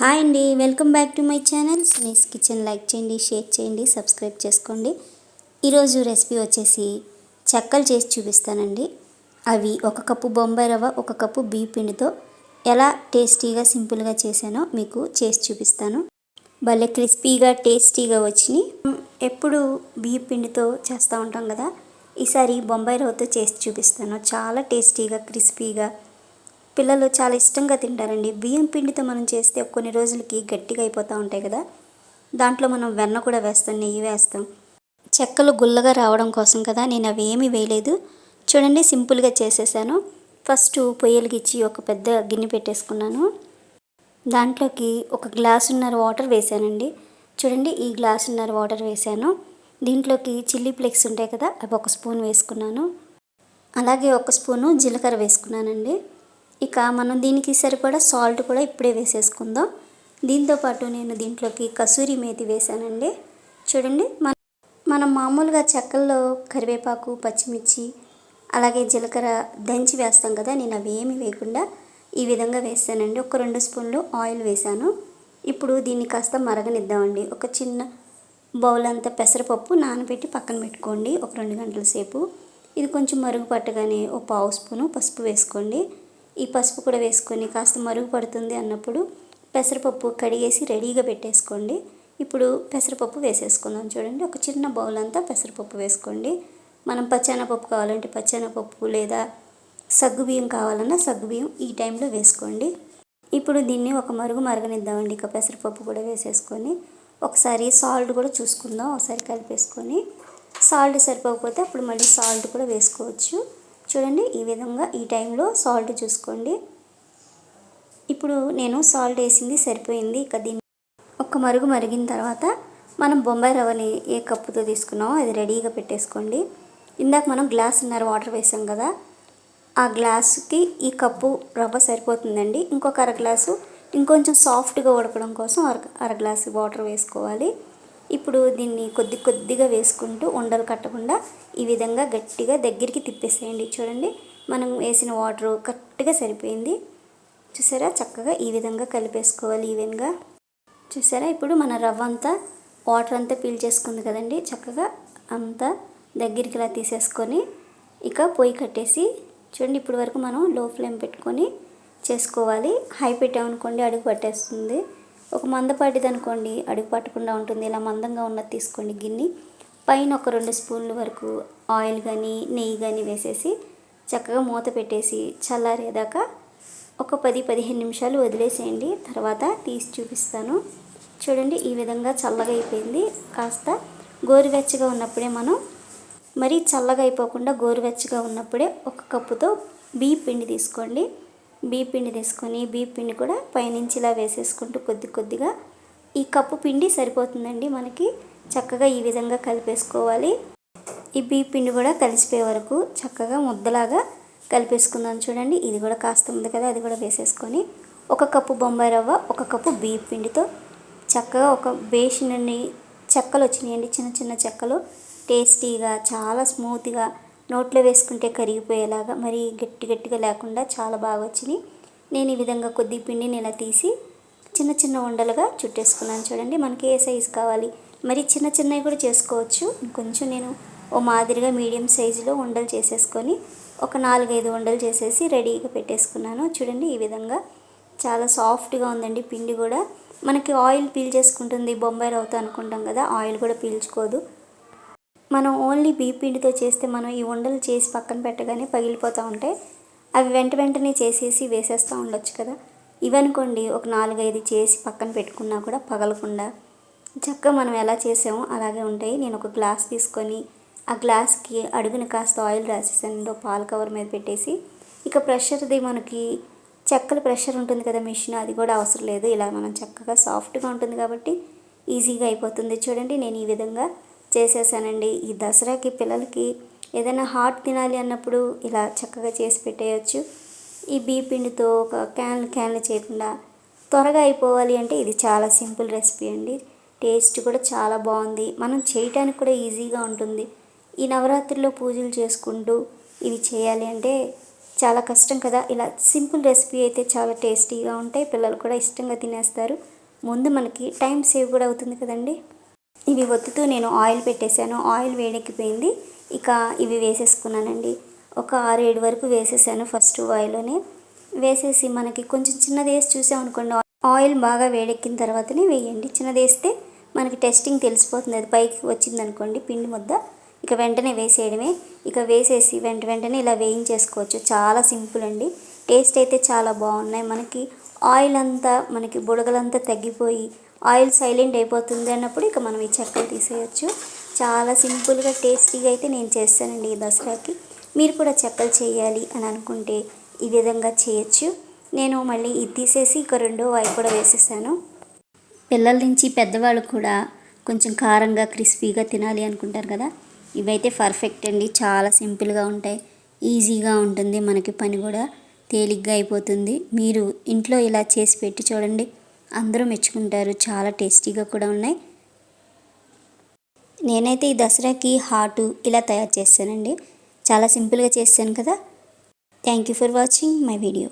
Hi అండి welcome back to my channel. Suni's kitchen like చేయండి share చేయండి subscribe చేసుకోండి. ఈరోజు రెసిపీ వచ్చేసి చెక్కలు చేసి చూపిస్తానండి. అవి ఒక కప్పు బొంబాయి రవ్వ ఒక కప్పు బియ్య పిండితో ఎలా టేస్టీగా సింపుల్గా చేశానో మీకు చేసి చూపిస్తాను. భలే క్రిస్పీగా టేస్టీగా వచ్చినాయి. ఎప్పుడు బియ్య పిండితో చేస్తూ ఉంటాం కదా. ఈసారి బొంబాయి రవ్వతో చేసి చూపిస్తాను. చాలా టేస్టీగా క్రిస్పీగా పిల్లలు చాలా ఇష్టంగా తింటారండి. బియ్యం పిండితో మనం చేస్తే కొన్ని రోజులకి గట్టిగా అయిపోతూ ఉంటాయి కదా. దాంట్లో మనం వెన్న కూడా వేస్తాం నెయ్యి వేస్తాం. చెక్కలు గుల్లగా రావడం కోసం కదా నేను అవి ఏమీ వేయలేదు. చూడండి సింపుల్గా చేసేసాను. ఫస్ట్ పొయ్యలకిచ్చి ఒక పెద్ద గిన్నె పెట్టేసుకున్నాను. దాంట్లోకి ఒక గ్లాసున్నర వాటర్ వేసానండి. చూడండి ఈ గ్లాసున్నర వాటర్ వేసాను. దీంట్లోకి చిల్లీ ఫ్లేక్స్ ఉంటాయి కదా అవి ఒక స్పూన్ వేసుకున్నాను. అలాగే ఒక స్పూను జీలకర్ర వేసుకున్నానండి. ఇక మనం దీనికి సరిపడా సాల్ట్ కూడా ఇప్పుడే వేసేసుకుందాం. దీంతోపాటు నేను దీంట్లోకి కసూరి మేతి వేసానండి చూడండి మన మనం మామూలుగా చెక్కల్లో కరివేపాకు పచ్చిమిర్చి అలాగే జీలకర్ర దంచి వేస్తాం కదా నేను అవి ఏమి వేయకుండా ఈ విధంగా వేసానండి ఒక రెండు స్పూన్లు ఆయిల్ వేసాను ఇప్పుడు దీన్ని కాస్త మరగనిద్దామండి. ఒక చిన్న బౌల్ అంతా పెసరపప్పు నానబెట్టి పక్కన పెట్టుకోండి. ఒక రెండు గంటల సేపు. ఇది కొంచెం మరుగు పట్టగానే ఒక పావు స్పూను పసుపు వేసుకోండి. ఈ పసుపు కూడా వేసుకొని కాస్త మరుగు పడుతుంది అన్నప్పుడు పెసరపప్పు కడిగేసి రెడీగా పెట్టేసుకోండి. ఇప్పుడు పెసరపప్పు వేసేసుకుందాం చూడండి. ఒక చిన్న బౌల్ అంతా పెసరపప్పు వేసుకోండి. మనం పచ్చెనపప్పు కావాలంటే పచ్చెనపప్పు లేదా సగ్గుబియ్యం కావాలన్నా సగ్గుబియ్యం ఈ టైంలో వేసుకోండి. ఇప్పుడు దీన్ని ఒక మరుగు మరగనిద్దామండి. ఇక పెసరపప్పు కూడా వేసేసుకొని ఒకసారి సాల్ట్ కూడా చూసుకుందాం. ఒకసారి కలిపేసుకొని సాల్ట్ సరిపోకపోతే అప్పుడు మళ్ళీ సాల్ట్ కూడా వేసుకోవచ్చు. చూడండి ఈ విధంగా ఈ టైంలో సాల్ట్ చూసుకోండి. ఇప్పుడు నేను సాల్ట్ వేసింది సరిపోయింది. ఇక దీన్ని ఒక మరుగు మరిగిన తర్వాత మనం బొంబాయి రవ్వని ఏ కప్పుతో తీసుకున్నామో అది రెడీగా పెట్టేసుకోండి. ఇందాక మనం గ్లాసున్నర వాటర్ వేసాం కదా ఆ గ్లాసుకి ఈ కప్పు రవ్వ సరిపోతుందండి. ఇంకొక అర గ్లాసు ఇంకొంచెం సాఫ్ట్గా ఉడకడం కోసం అర అర గ్లాసు వాటర్ వేసుకోవాలి. ఇప్పుడు దీన్ని కొద్ది కొద్దిగా వేసుకుంటూ ఉండలు కట్టకుండా ఈ విధంగా గట్టిగా దగ్గరికి తిప్పేసేయండి. చూడండి మనం వేసిన వాటర్ కరెక్ట్గా సరిపోయింది. చూసారా? చక్కగా ఈ విధంగా కలిపేసుకోవాలి ఈవెన్గా చూసారా? ఇప్పుడు మన రవ్వ అంతా వాటర్ అంతా పీల్చేసుకుంది కదండి. చక్కగా అంతా దగ్గరికి ఇలా తీసేసుకొని ఇక పొయ్యి కట్టేసి చూడండి ఇప్పటి వరకు మనం లో ఫ్లేమ్ పెట్టుకొని చేసుకోవాలి. హై పెట్టామనుకోండి అడుగు పట్టేస్తుంది. ఒక మందపాటిది అనుకోండి అడుగు పట్టకుండా ఉంటుంది. ఇలా మందంగా ఉన్నది తీసుకోండి గిన్నె. పైన ఒక రెండు స్పూన్ల వరకు ఆయిల్ కానీ నెయ్యి కానీ వేసేసి చక్కగా మూత పెట్టేసి చల్లారేదాకా ఒక పది పదిహేను నిమిషాలు వదిలేసేయండి. తర్వాత తీసి చూపిస్తాను. చూడండి ఈ విధంగా చల్లగా అయిపోయింది. కాస్త గోరువెచ్చగా ఉన్నప్పుడే మనం మరీ చల్లగా అయిపోకుండా గోరువెచ్చగా ఉన్నప్పుడే ఒక కప్పుతో బియ్య పిండి తీసుకోండి. బియ్య పిండి తీసుకొని బియ్య పిండి కూడా పైనుంచి ఇలా వేసేసుకుంటూ కొద్ది కొద్దిగా ఈ కప్పు పిండి సరిపోతుందండి మనకి. చక్కగా ఈ విధంగా కలిపేసుకోవాలి. ఈ బియ్య పిండి కూడా కలిసిపోయే వరకు చక్కగా ముద్దలాగా కలిపేసుకుందాం చూడండి. ఇది కూడా కాస్త ఉంది కదా అది కూడా వేసేసుకొని ఒక కప్పు బొంబాయి రవ్వ ఒక కప్పు బియ్య పిండితో చక్కగా ఒక బేసినన్ని చెక్కలు వచ్చినాయండి చిన్న చిన్న చెక్కలు. టేస్టీగా చాలా స్మూత్గా నోట్లో వేసుకుంటే కరిగిపోయేలాగా మరి గట్టి గట్టిగా లేకుండా చాలా బాగా వచ్చినాయి నేను ఈ విధంగా కొద్ది పిండిని ఇలా తీసి చిన్న చిన్న ఉండలుగా చుట్టేసుకున్నాను చూడండి. మనకి ఏ సైజు కావాలి? మరి చిన్న చిన్నవి కూడా చేసుకోవచ్చు. కొంచెం నేను ఓ మాదిరిగా మీడియం సైజులో ఉండలు చేసేసుకొని ఒక నాలుగైదు ఉండలు చేసేసి రెడీగా పెట్టేసుకున్నాను. చూడండి ఈ విధంగా చాలా సాఫ్ట్గా ఉందండి పిండి కూడా. మనకి ఆయిల్ పీల్ చేసుకుంటుంది. బొంబాయి రవ్వతో అనుకుంటాం కదా ఆయిల్ కూడా పీల్చుకోదు. మనం ఓన్లీ బీ పిండితో చేస్తే మనం ఈ ఉండలు చేసి పక్కన పెట్టగానే పగిలిపోతూ ఉంటాయి అవి వెంట వెంటనే చేసేసి వేసేస్తూ ఉండొచ్చు కదా. ఇవనుకోండి ఒక నాలుగైదు చేసి పక్కన పెట్టుకున్నా కూడా పగలకుండా చక్కగా మనం ఎలా చేసామో అలాగే ఉంటాయి. నేను ఒక గ్లాస్ తీసుకొని ఆ గ్లాస్కి అడుగున కాస్త ఆయిల్ రాసేసాను పాల కవర్ మీద పెట్టేసి ఇక ప్రెషర్ది మనకి చెక్కల ప్రెషర్ ఉంటుంది కదా మిషన్ అది కూడా అవసరం లేదు. ఇలా మనం చక్కగా సాఫ్ట్గా ఉంటుంది కాబట్టి ఈజీగా అయిపోతుంది. చూడండి నేను ఈ విధంగా చేసేసానండి. ఈ దసరాకి పిల్లలకి ఏదైనా హాట్ తినాలి అన్నప్పుడు ఇలా చక్కగా చేసి పెట్టేయచ్చు. ఈ బీ పిండితో ఒక క్యాన్లు క్యాన్లు చేయకుండా త్వరగా అయిపోవాలి అంటే ఇది చాలా సింపుల్ రెసిపీ అండి. టేస్ట్ కూడా చాలా బాగుంది. మనం చేయటానికి కూడా ఈజీగా ఉంటుంది. ఈ నవరాత్రిలో పూజలు చేసుకుంటూ ఇవి చేయాలి అంటే చాలా కష్టం కదా. ఇలా సింపుల్ రెసిపీ అయితే చాలా టేస్టీగా ఉంటాయి. పిల్లలు కూడా ఇష్టంగా తినేస్తారు. ముందు మనకి టైం సేవ్ కూడా అవుతుంది కదండి. ఇవి ఒత్తుతూ నేను ఆయిల్ పెట్టేశాను. ఆయిల్ వేడెక్కిపోయింది. ఇక ఇవి వేసేసుకున్నానండి. ఒక ఆరు ఏడు వరకు వేసేసాను ఫస్ట్ ఆయిల్లోనే. వేసేసి మనకి కొంచెం చిన్నది వేసి చూసామనుకోండి ఆయిల్ బాగా వేడెక్కిన తర్వాతనే వేయండి. చిన్నది వేస్తే మనకి టెస్టింగ్ తెలిసిపోతుంది. అది పైకి వచ్చిందనుకోండి పిండి ముద్ద. ఇక వెంటనే వేసేయడమే. ఇక వేసేసి వెంట వెంటనే ఇలా వేయించేసుకోవచ్చు. చాలా సింపుల్ అండి. టేస్ట్ అయితే చాలా బాగున్నాయి. మనకి ఆయిల్ అంతా మనకి బుడగలంతా తగ్గిపోయి ఆయిల్ సైలెంట్ అయిపోతుంది అన్నప్పుడు ఇక మనం ఈ చెక్కలు తీసేయచ్చు. చాలా సింపుల్గా టేస్టీగా అయితే నేను చేస్తానండి ఈ దసరాకి. మీరు కూడా చెక్కలు చేయాలి అని అనుకుంటే ఈ విధంగా చేయొచ్చు. నేను మళ్ళీ ఇది తీసేసి ఇక రెండో వాయి కూడా వేసేసాను. పిల్లల నుంచి పెద్దవాళ్ళు కూడా కొంచెం కారంగా క్రిస్పీగా తినాలి అనుకుంటారు కదా. ఇవైతే పర్ఫెక్ట్ అండి. చాలా సింపుల్గా ఉంటాయి. ఈజీగా ఉంటుంది మనకి పని కూడా. తేలిగ్గా అయిపోతుంది. మీరు ఇంట్లో ఇలా చేసి పెట్టి చూడండి. అందరూ మెచ్చుకుంటారు. చాలా టేస్టీగా కూడా ఉన్నాయి. నేనైతే ఈ దసరాకి హాటు ఇలా తయారు చేస్తానండి. చాలా సింపుల్గా చేస్తాను కదా. Thank you for watching my video.